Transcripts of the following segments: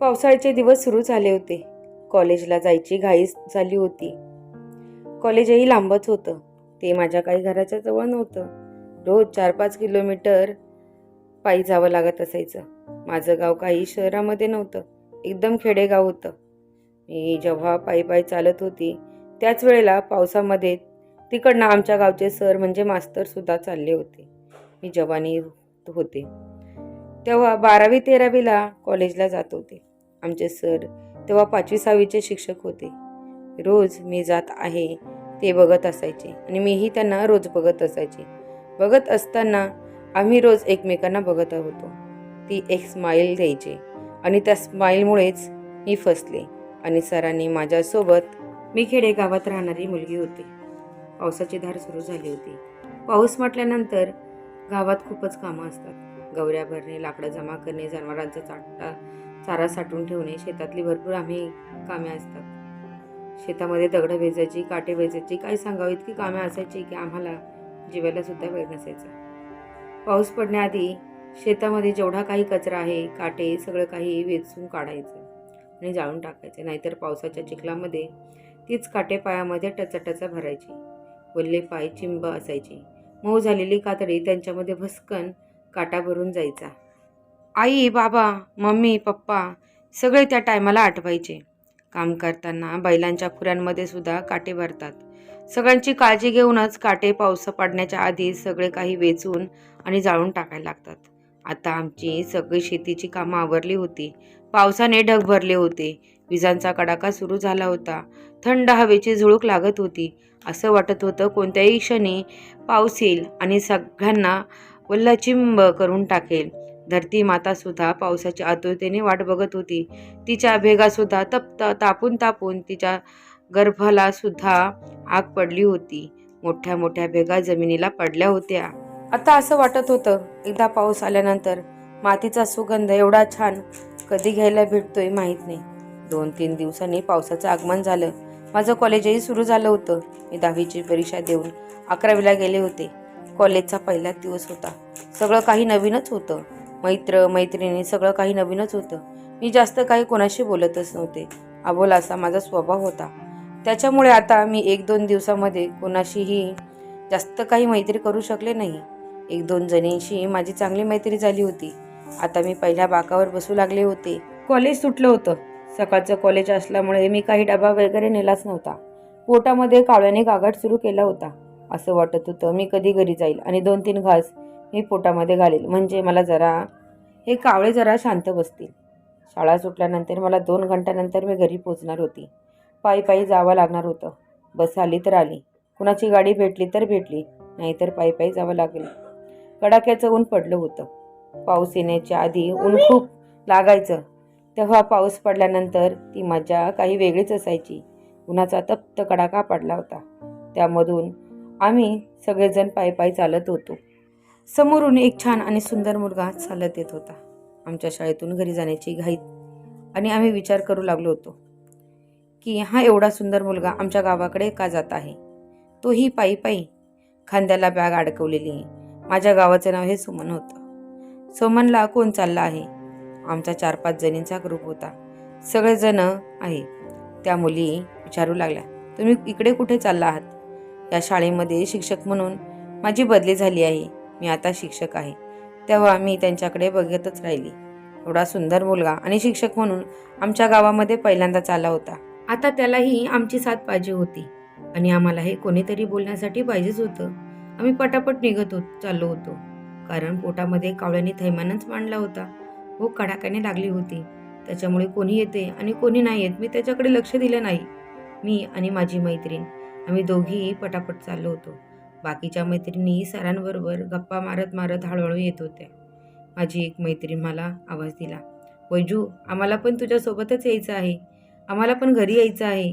पावसाळ्याचे दिवस सुरू झाले होते. कॉलेजला जायची घाई झाली होती. कॉलेजही लांबच होतं. ते माझ्या काही घराच्या जवळ नव्हतं. रोज चार पाच किलोमीटर पायी जावं लागत असायचं. माझं गाव काही शहरामध्ये नव्हतं. एकदम खेडेगाव होतं. मी जेव्हा पायी पायी चालत होती त्याच वेळेला पावसामध्ये तिकडनं आमच्या गावचे सर म्हणजे मास्तरसुद्धा चालले होते. मी जवानी होते. तेव्हा बारावी तेरावीला कॉलेजला जात होते. आमचे सर तेव्हा पाचवी सहावीचे शिक्षक होते. रोज मी जात आहे ते बघत असायचे आणि मीही त्यांना रोज बघत असायचे. बघत असताना आम्ही रोज एकमेकांना बघत होतो. ती एक स्माईल द्यायची आणि त्या स्माईलमुळेच मी फसले आणि सरांनी माझ्यासोबत मी खेडेगावात राहणारी मुलगी होती. पावसाची धार सुरू झाली होती. पाऊस म्हटल्यानंतर गावात खूपच कामं असतात. गवऱ्या भरणे लाकडं जमा करणे जनावरांचा चाटा चारा साठवून ठेवणे. शेतातली भरपूर आम्ही कामे असतात. शेतामध्ये दगडं वेचायची काटे वेचायची काय सांगावं इतकी कामे असायची की आम्हाला जीवायला सुद्धा वेळ नसायचा. पाऊस पडण्याआधी शेतामध्ये जेवढा काही कचरा आहे काटे सगळं काही वेचून काढायचं आणि जाळून टाकायचं. नाहीतर पावसाच्या चिखलामध्ये तीच काटे पायामध्ये टचाटचा भरायची. वल्ले पाय चिंब असायची. मऊ झालेली कातडी त्यांच्यामध्ये भस्कन काटा भरून जायचा. आई बाबा मम्मी पप्पा सगळे त्या टायमाला आठवायचे. काम करताना बैलांच्या खुऱ्यांमध्ये सुद्धा काटे भरतात. सगळ्यांची काळजी घेऊनच काटे पावस पडण्याच्या आधी सगळे काही वेचून आणि जाळून टाकायला लागतात. आता आमची सगळी शेतीची कामं आवरली होती. पावसाने ढग भरले होते. विजांचा कडाका सुरू झाला होता. थंड हवेची झुळूक लागत होती. असं वाटत होतं कोणत्याही क्षणी पाऊस येईल आणि सगळ्यांना वल्लचिंब करून टाकेल. धरती मातासुद्धा पावसाच्या आतुरतेने वाट बघत होती. तिच्या भेगासुद्धा तप्त तापून तापून तिच्या गर्भाला सुद्धा आग पडली होती. मोठ्या मोठ्या भेगा जमिनीला पडल्या होत्या. आता असं वाटत होतं एकदा पाऊस आल्यानंतर मातीचा सुगंध एवढा छान कधी घ्यायला भेटतोय माहीत नाही. दोन तीन दिवसांनी पावसाचं आगमन झालं. माझं कॉलेजही सुरू झालं होतं. मी दहावीची परीक्षा देऊन अकरावीला गेले होते. कॉलेजचा पहिला दिवस होता. सगळं काही नवीनच होतं. मैत्र मैत्रिणी सगळं काही नवीनच होतं. मी जास्त काही कोणाशी बोलतच नव्हते. अबोल असा माझा स्वभाव होता. त्याच्यामुळे आता मी एक दोन दिवसामध्ये कोणाशीही जास्त काही मैत्री करू शकले नाही. एक दोन जणींशी माझी चांगली मैत्री झाली होती. आता मी पहिल्या बाकावर बसू लागले होते. कॉलेज सुटलं होतं. सकाळचं कॉलेज असल्यामुळे मी काही डबा वगैरे नेलाच नव्हता. पोटामध्ये कावळ्याने गागाट सुरू केला होता. असं वाटत होतं मी कधी घरी जाईल आणि दोन तीन घास मी पोटामध्ये घालेल. म्हणजे मला जरा हे कावळे जरा शांत बसतील. शाळा सुटल्यानंतर मला दोन घंट्यानंतर मी घरी पोचणार होती. पायी पायी जावं लागणार होतं. बस आली तर आली. कुणाची गाडी भेटली तर भेटली. नाहीतर पायी पायी जावं लागेल. कडाक्याचं ऊन पडलं होतं. पाऊस येण्याच्या आधी ऊन खूप लागायचं. तेव्हा पाऊस पडल्यानंतर ती मजा काही वेगळीच असायची. उन्हाचा तप्त कडाका पडला होता. त्यामधून आम्ही सगळेजण पायी पायी चालत होतो. समोरून एक छान आणि सुंदर मुलगा चालत येत होता. आमच्या शाळेतून घरी जाण्याची घाईत आणि आम्ही विचार करू लागलो होतो की हा एवढा सुंदर मुलगा आमच्या गावाकडे का जात आहे? तोही पायी पायी खांद्याला बॅग अडकवलेली. माझ्या गावाचं नाव हे सुमन होतं. सुमनला कोण चालला आहे? आमचा चार पाच जणींचा ग्रुप होता. सगळेजण आहे. त्या मुली विचारू लागल्या तुम्ही इकडे कुठे चालला आहात? या शाळेमध्ये शिक्षक म्हणून माझी बदली झाली आहे. मी आता शिक्षक आहे. तेव्हा मी त्यांच्याकडे बघतच राहिली. एवढा सुंदर मुलगा आणि शिक्षक म्हणून आमच्या गावामध्ये पहिल्यांदाच आला होता. आता त्यालाही आमची साथ पाहिजे होती. आणि आम्हाला हे कोणीतरी बोलण्यासाठी पाहिजेच होतं. आम्ही पटापट निघत होत चाललो होतो. कारण पोटामध्ये कावळ्याने थैमानच मांडला होता. व कडाक्याने लागली होती. त्याच्यामुळे कोणी येते आणि कोणी नाही येत मी त्याच्याकडे लक्ष दिलं नाही. मी आणि माझी मैत्रीण आम्ही दोघीही पटापट चाललो होतो. बाकीच्या मैत्रिणीही सरांबरोबर गप्पा मारत मारत हळूहळू येत होत्या. माझी एक मैत्रीण मला आवाज दिला वैजू आम्हाला पण तुझ्यासोबतच यायचं आहे. आम्हाला पण घरी यायचं आहे.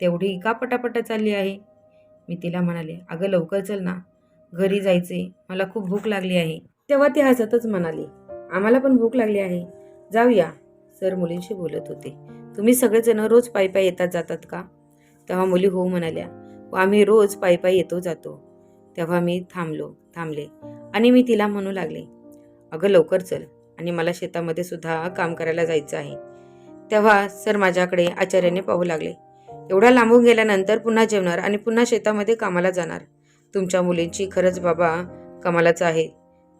तेवढी का पटापट चालली आहे? मी तिला म्हणाले अगं लवकर चल ना. घरी जायचे मला खूप भूक लागली आहे. तेव्हा ती हसतच म्हणाली आम्हाला पण भूक लागली आहे. जाऊया. सर मुलींशी बोलत होते तुम्ही सगळेजण रोज पायी पायी येतात जातात का? तेव्हा मुली हो म्हणाल्या व आम्ही रोज पायी पायी येतो जातो. तेव्हा मी थांबलो थांबले आणि मी तिला म्हणू लागले अगं लवकर चल आणि मला शेतामध्ये सुद्धा काम करायला जायचं आहे. तेव्हा सर माझ्याकडे आचार्याने पाहू लागले एवढा लांबून गेल्यानंतर पुन्हा जेवणार आणि पुन्हा शेतामध्ये कामाला जाणार. तुमच्या मुलींची खरंच बाबा कमालाच आहे.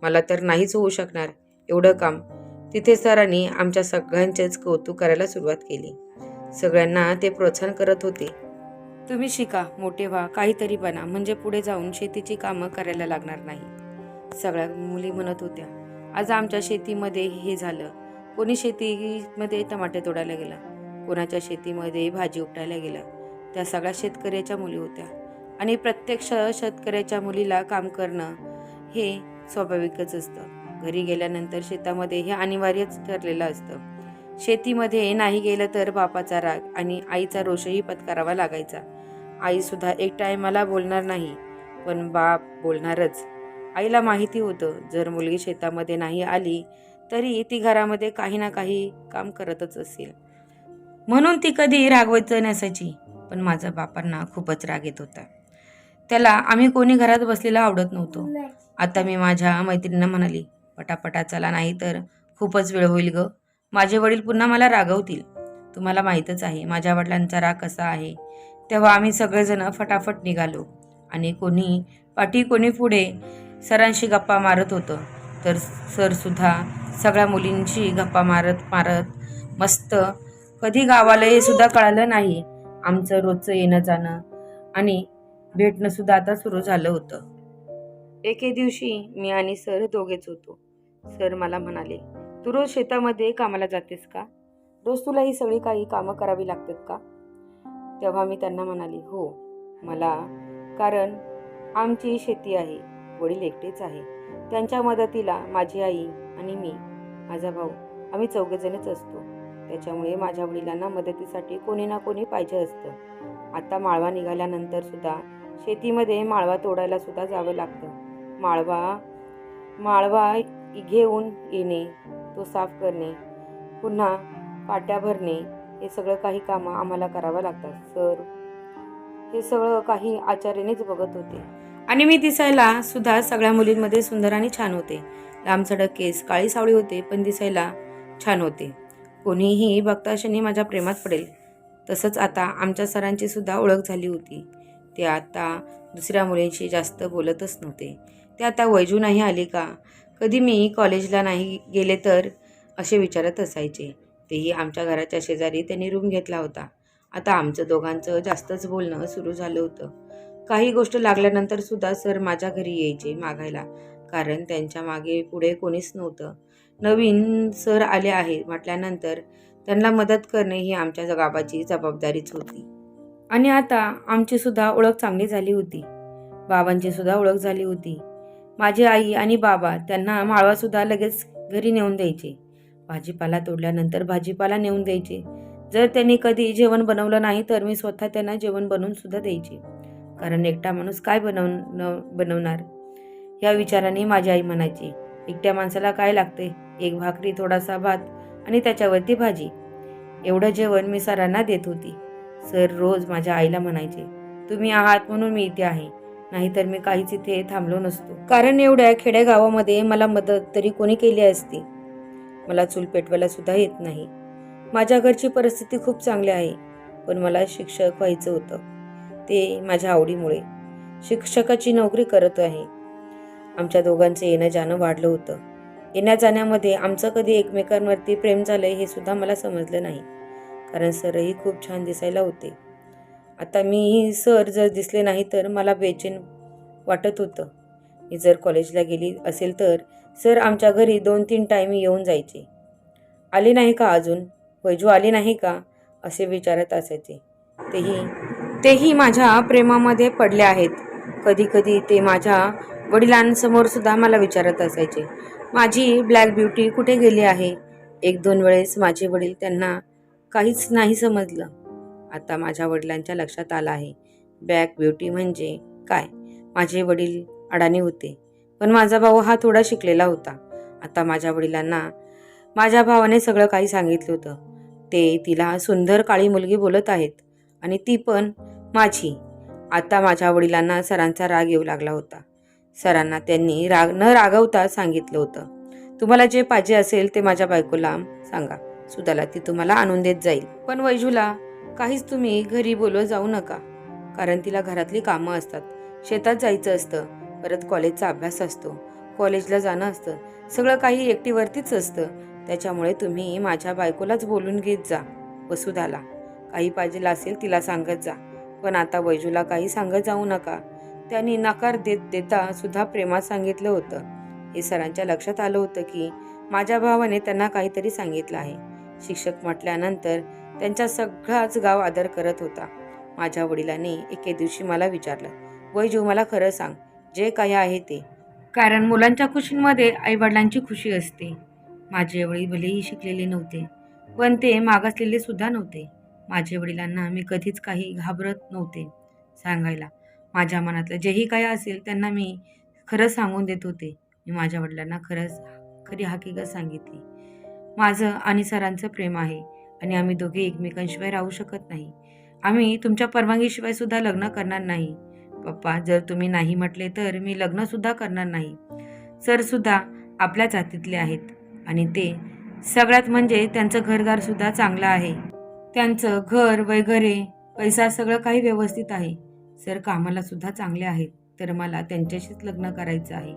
मला तर नाहीच होऊ शकणार एवढं काम. तिथे सरांनी आमच्या सगळ्यांचेच कौतुक करायला सुरुवात केली. सगळ्यांना ते प्रोत्साहन करत होते. तुम्ही शिका मोठे व्हा काहीतरी बना म्हणजे पुढे जाऊन शेतीची कामं करायला लागणार नाही. सगळ्या मुली म्हणत होत्या आज आमच्या शेतीमध्ये हे झालं. कोणी शेतीमध्ये टमाटे तोडायला गेला? कोणाच्या शेतीमध्ये भाजी उपटायला गेला? त्या सगळ्या शेतकऱ्याच्या मुली होत्या. आणि प्रत्यक्ष शेतकऱ्याच्या मुलीला काम करणं हे स्वाभाविकच असतं. घरी गेल्यानंतर शेतामध्ये हे अनिवार्यच ठरलेलं असतं. शेतीमध्ये नाही गेलं तर बापाचा राग आणि आईचा रोषही पत्करावा लागायचा. आईसुद्धा एक टायमाला बोलणार नाही पण बाप बोलणारच. आईला माहिती होतं जर मुलगी शेतामध्ये नाही आली तरी ती घरामध्ये काही ना काही काम करतच असेल. म्हणून ती कधी रागवायचं नसायची पण माझा बापांना खूपच राग येत होता. त्याला आम्ही कोणी घरात बसलेला आवडत नव्हतो. आता मी माझ्या मैत्रिणींना म्हणाली पटापटा चला नाही तर खूपच वेळ होईल ग. माझे वडील पुन्हा मला रागवतील. तुम्हाला माहीतच आहे माझ्या वडिलांचा राग कसा आहे. तेव्हा आम्ही सगळेजण फटाफट निघालो. आणि कोणी पाठी कोणी पुढे सरांशी गप्पा मारत होतं. तर सरसुद्धा सगळ्या मुलींशी गप्पा मारत मारत मस्त. कधी गावाला हे सुद्धा कळालं नाही आमचं रोजचं येणं जाणं. आणि भेटणं सुद्धा आता सुरू झालं होतं. एके दिवशी मी आणि सर दोघेच होतो. सर मला म्हणाले तू रोज शेतामध्ये कामाला जातेस का? रोज तुला ही सगळी काही कामं करावी लागतात का? तेव्हा मी त्यांना म्हणाली हो मला कारण आमची शेती आहे वडील एकटेच आहे. त्यांच्या मदतीला माझी आई आणि मी माझा भाऊ आम्ही चौघेजणच असतो. त्याच्यामुळे माझ्या वडिलांना मदतीसाठी कोणी ना कोणी पाहिजे असतं. आता माळवा निघाल्यानंतर सुद्धा शेतीमध्ये माळवा तोडायला सुद्धा जावं लागतं. माळवा माळवा घेऊन येणे तो साफ करणे पुन्हा पाट्या भरणे हे सगळं काही कामं आम्हाला करावं लागतात सर. हे सगळं काही आचार्यानेच बघत होते. आणि मी दिसायला सुद्धा सगळ्या मुलींमध्ये सुंदर आणि छान होते. लांबसडक केस काळी सावळी होते पण दिसायला छान होते. कोणीही बघताक्षणी माझ्या प्रेमात पडेल. तसंच आता आमच्या सरांची सुद्धा ओळख झाली होती. ते आता दुसऱ्या मुलींशी जास्त बोलतच नव्हते. ते आता वैजू नाही आली का? कधी मी कॉलेजला नाही गेले तर? असे विचारत असायचे. तेही आमच्या घराच्या शेजारी त्यांनी रूम घेतला होता. आता आमचं दोघांचं जास्तच बोलणं सुरू झालं होतं. काही गोष्ट लागल्यानंतर सुद्धा सर माझ्या घरी यायचे मागायला कारण त्यांच्या मागे पुढे कोणीच नव्हतं. नवीन सर आले आहे म्हटल्यानंतर त्यांना मदत करणे ही आमच्या गावाची जबाबदारीच होती. आणि आता आमची सुद्धा ओळख चांगली झाली होती. बाबांची सुद्धा ओळख झाली होती. माझी आई आणि बाबा त्यांना माळवासुद्धा लगेच घरी नेऊन द्यायचे. भाजीपाला तोडल्यानंतर भाजीपाला नेऊन द्यायचे. जर त्यांनी कधी जेवण बनवलं नाही तर मी स्वतः त्यांना जेवण बनवून सुद्धा द्यायचे. कारण एकटा माणूस काय बनव बनवणार? या विचाराने माझी आई म्हणायची एकट्या माणसाला काय लागते? एक भाकरी थोडासा भात आणि त्याच्यावरती भाजी. एवढं जेवण मी सरांना देत होती. सर रोज माझ्या आईला म्हणायचे तुम्ही आहात म्हणून मी इथे आहे. नाहीतर मी काहीच इथे थांबलो नसतो. कारण एवढ्या खेडेगावामध्ये मला मदत तरी कोणी केली असती. मला चूल पेटवायला सुद्धा येत नाही. माझ्या घरची परिस्थिती खूप चांगली आहे पण मला शिक्षक व्हायचं होतं. ते माझ्या आवडीमुळे. शिक्षकाची नोकरी करत आहे. आमच्या दोघांचं येणं जाणं वाढलं होतं. येण्या जाण्यामध्ये आमचं कधी एकमेकांवरती प्रेम झालंय हे सुद्धा मला समजलं नाही. कारण सरही खूप छान दिसायला होते. आता मीही सर जर दिसले नाही तर मला बेचैन वाटत होतं. मी जर कॉलेजला गेली असेल तर सर आमच्या घरी दोन तीन टाईम येऊन जायचे. आले नाही का अजून? वैजू आली नाही का? असे विचारत असायचे. तेही तेही माझ्या प्रेमामध्ये पडले आहेत. कधी कधी ते माझ्या वडिलांसमोर सुद्धा मला विचारत असायचे. माझी ब्लॅक ब्युटी कुठे गेली आहे? एक दोन वेळेस माझे वडील त्यांना काहीच नाही समजलं. आता माझ्या वडिलांच्या लक्षात आलं आहे. ब्लॅक ब्युटी म्हणजे काय? माझे वडील अडाणी होते. पण माझा भाऊ हा थोडा शिकलेला होता. आता माझ्या वडिलांना माझ्या भावाने सगळं काही सांगितलं होतं. ते तिला सुंदर काळी मुलगी बोलत आहेत आणि ती पण माझी. आता माझ्या वडिलांना सरांचा राग येऊ लागला होता. सरांना त्यांनी राग न रागवता सांगितलं होतं. तुम्हाला जे पाहिजे असेल ते माझ्या बायकोला सांगा. सुदाला ती तुम्हाला आणून देत जाईल. पण वैजूला काहीच तुम्ही घरी बोलवत जाऊ नका. कारण तिला घरातली कामं असतात. शेतात जायचं असतं. परत कॉलेजचा अभ्यास असतो. कॉलेजला जाणं असतं. सगळं काही एकटीवरतीच असतं. त्याच्यामुळे तुम्ही माझ्या बायकोलाच बोलून घेत जा वसुधाला. काही पाहिजे असेल तिला सांगत जा. पण आता वैजूला काही सांगत जाऊ नका. त्यांनी नकार देत देता सुद्धा प्रेमात सांगितलं होतं. हे सरांच्या लक्षात आलं होतं की माझ्या भावाने त्यांना काहीतरी सांगितलं आहे. शिक्षक म्हटल्यानंतर त्यांचा सगळाच गाव आदर करत होता. माझ्या वडिलांनी एके दिवशी मला विचारलं वैजू मला खरं सांग. जे काही आहे ते. कारण मुलांच्या खुशींमध्ये आईवडिलांची खुशी असते. माझे वडील भलेही शिकलेले नव्हते पण ते मागासलेले सुद्धा नव्हते. माझ्या वडिलांना मी कधीच काही घाबरत नव्हते सांगायला. माझ्या मनातलं जेही काही असेल त्यांना मी खरं सांगून देत होते. मी माझ्या वडिलांना खरंच खरी हकीकत सांगितली. माझं आणि सरांचं प्रेम आहे आणि आम्ही दोघे एकमेकांशिवाय राहू शकत नाही. आम्ही तुमच्या परवानगीशिवाय सुद्धा लग्न करणार नाही. पप्पा जर तुम्ही नाही म्हटले तर मी लग्नसुद्धा करणार नाही. सरसुद्धा आपल्या जातीतले आहेत आणि ते सगळ्यात म्हणजे त्यांचं घरदारसुद्धा चांगलं आहे. त्यांचं घर वगैरे पैसा सगळं काही व्यवस्थित आहे. सर कामाला सुद्धा चांगले आहेत तर मला त्यांच्याशीच लग्न करायचं आहे.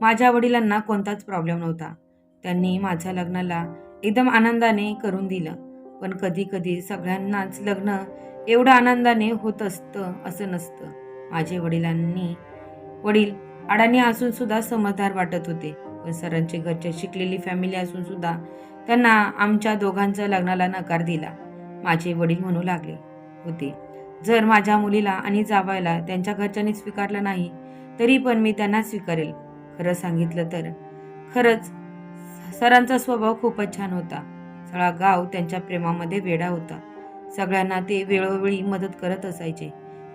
माझ्या वडिलांना कोणताच प्रॉब्लेम नव्हता. त्यांनी माझ्या लग्नाला एकदम आनंदाने करून दिलं. पण कधी कधी सगळ्यांनाच लग्न एवढं आनंदाने होत असतं असं नसतं. माझे वडिलांनी वडील अडाणी असून सुद्धा समजदार वाटत होते. पण सरांचे घरचे शिकलेली फॅमिली असून सुद्धा त्यांना आमच्या दोघांचं लग्नाला नकार दिला. माझे वडील म्हणू लागले होते जर माझ्या मुलीला आणि जावायला त्यांच्या घरच्यांनी स्वीकारलं नाही तरी पण मी त्यांना स्वीकारेल. खरं सांगितलं तर खरंच सरांचा स्वभाव खूपच छान होता. सगळा गाव त्यांच्या प्रेमामध्ये वेडा होता. सगळ्यांना ते वेळोवेळी मदत करत असायचे.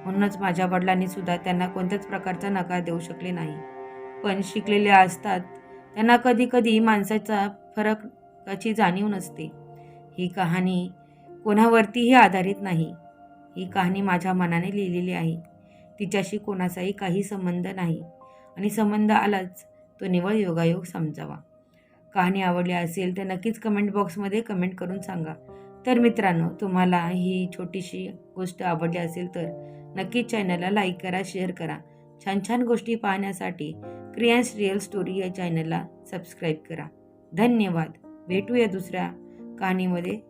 म्हणूनच माझ्या वडिलांनी सुद्धा त्यांना कोणत्याच प्रकारचा नकार देऊ शकले नाही. पण शिकलेले असतात त्यांना कधी कधी माणसाचा फरकाची जाणीव नसते. ही कहाणी कोणावरतीही आधारित नाही. ही कहाणी माझ्या मनाने लिहिलेली आहे. तिच्याशी कोणाचाही काही संबंध नाही. आणि संबंध आलाच तो निवळ योगायोग समजावा. कहाणी आवडली असेल तर नक्कीच कमेंट बॉक्समध्ये कमेंट करून सांगा. तर मित्रांनो तुम्हाला ही छोटीशी गोष्ट आवडली असेल तर नक्कीच चॅनलला लाईक करा शेअर करा. छान छान गोष्टी पाहण्यासाठी क्रियांस रिअल स्टोरी या चॅनलला सबस्क्राईब करा. धन्यवाद. भेटूया दुसऱ्या कहाणीमध्ये.